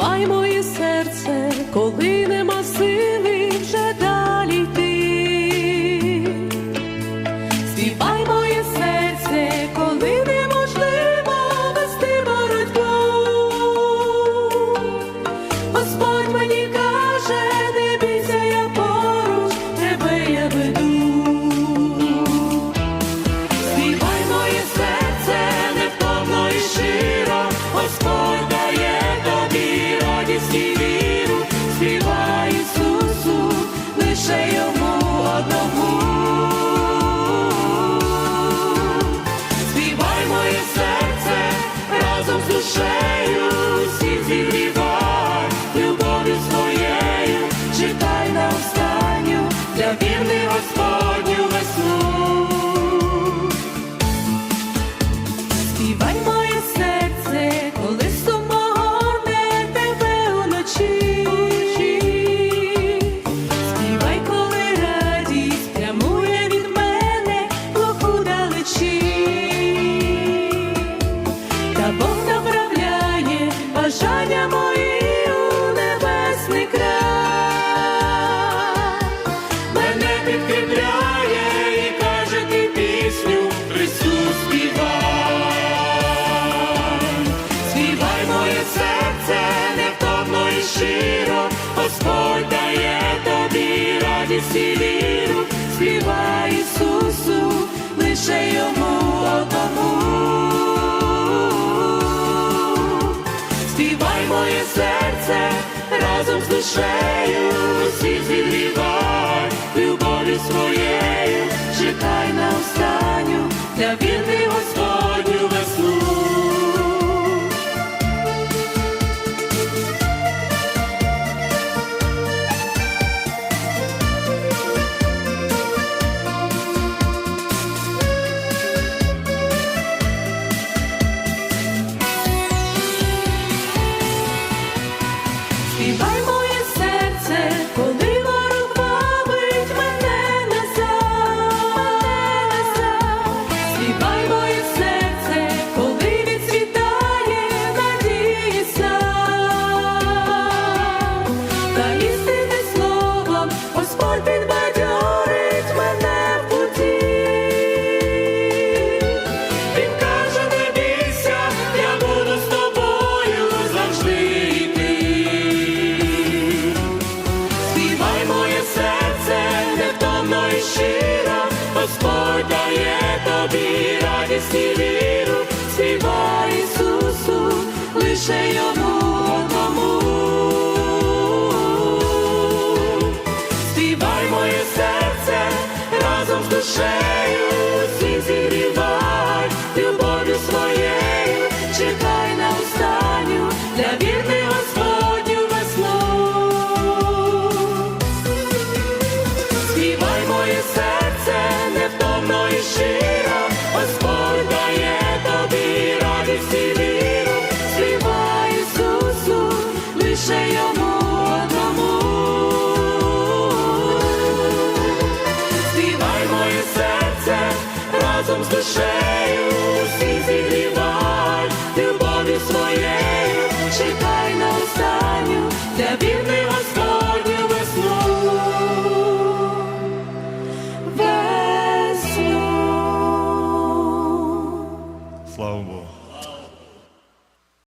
чіпай моє серце, коли нема. співай Ісусу, лише йому одному. Співай моє серце разом з душею, всі зігрівай любов'ю своєю, читай на останню для вірних Господню весну. Співай моє бажання мої у небесний край мене підкріпляє і каже ти пісню, Христу співай, співай моє серце. душею, всі зігрівай, любові своєю, чекай на останню для вірних. Господь дає тобі радість і віру, співай Ісусу, лише йому. своєю, чекай на останню для біль.